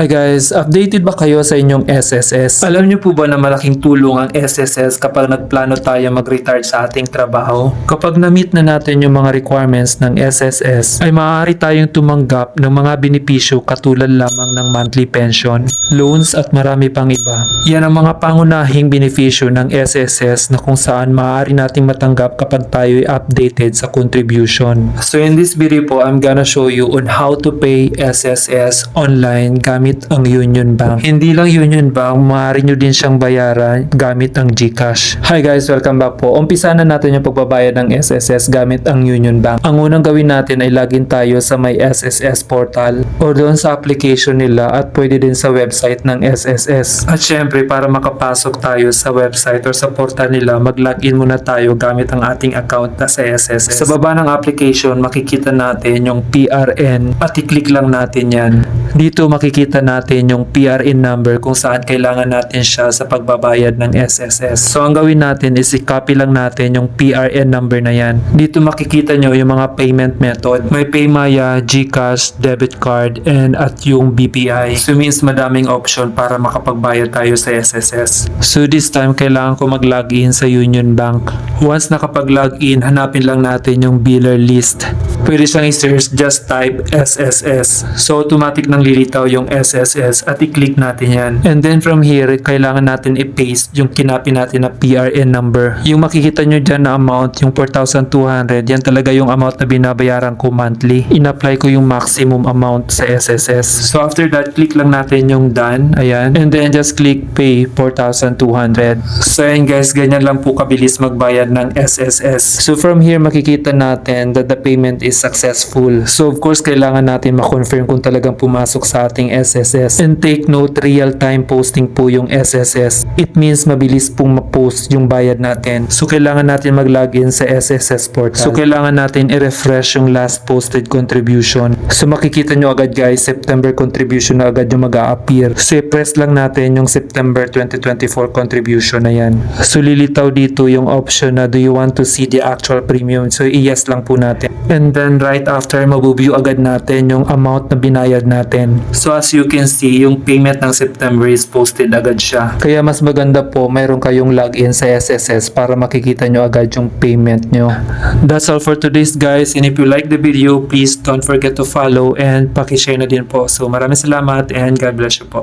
Hi guys, updated ba kayo sa inyong SSS? Alam niyo po ba na malaking tulong ang SSS kapag nagplano tayo mag-retire sa ating trabaho? Kapag na-meet na natin yung mga requirements ng SSS, ay maaari tayong tumanggap ng mga benepisyo katulad lamang ng monthly pension, loans at marami pang iba. Yan ang mga pangunahing benepisyo ng SSS na kung saan maaari nating matanggap kapag tayo ay updated sa contribution. So in this video po, I'm gonna show you on how to pay SSS online gamit ang Union Bank. Hindi lang Union Bank, maaari nyo din siyang bayaran gamit ang GCash. Hi guys, welcome back po. Umpisa na natin yung pagbabayad ng SSS gamit ang Union Bank. Ang unang gawin natin ay login tayo sa may SSS portal o doon sa application nila at pwede din sa website ng SSS. At syempre, para makapasok tayo sa website or sa portal nila, mag-login muna tayo gamit ang ating account na sa SSS. Sa baba ng application, makikita natin yung PRN at i-click lang natin yan. Dito makikita natin yung PRN number kung saan kailangan natin siya sa pagbabayad ng SSS. So ang gawin natin is i-copy lang natin yung PRN number na yan. Dito makikita nyo yung mga payment method. May Paymaya, GCash, debit card, and at yung BPI. So means madaming option para makapagbayad tayo sa SSS. So this time kailangan ko mag-login sa Union Bank. Once nakapag-login, hanapin lang natin yung biller list. Pwede siyang i-search, just type SSS. So automatic nang lilitaw yung SSS at i-click natin yan. And then from here, kailangan natin i-paste yung kinapi natin na PRN number. Yung makikita nyo dyan na amount, yung 4,200, yan talaga yung amount na binabayaran ko monthly. In-apply ko yung maximum amount sa SSS. So after that, click lang natin yung done. Ayan. And then just click pay 4,200. So ayan guys, ganyan lang po kabilis magbayad ng SSS. So from here, makikita natin that the payment is successful. So of course, kailangan natin ma-confirm kung talagang pumasok sa ating SSS. And take note, real-time posting po yung SSS. It means mabilis pong ma-post yung bayad natin. So kailangan natin mag-login sa SSS portal. So kailangan natin i-refresh yung last posted contribution. So makikita nyo agad guys, September contribution na agad yung mag appear So i-press lang natin yung September 2024 contribution na yan. So lilitaw dito yung option na do you want to see the actual premium. So i-yes lang po natin. And then right after, mabuview agad natin yung amount na binayad natin. So as you can see, yung payment ng September is posted agad siya. Kaya mas maganda po, mayroon kayong login sa SSS para makikita nyo agad yung payment nyo. That's all for today's guys. And if you like the video, please don't forget to follow and pakishare na din po. So maraming salamat and God bless you po.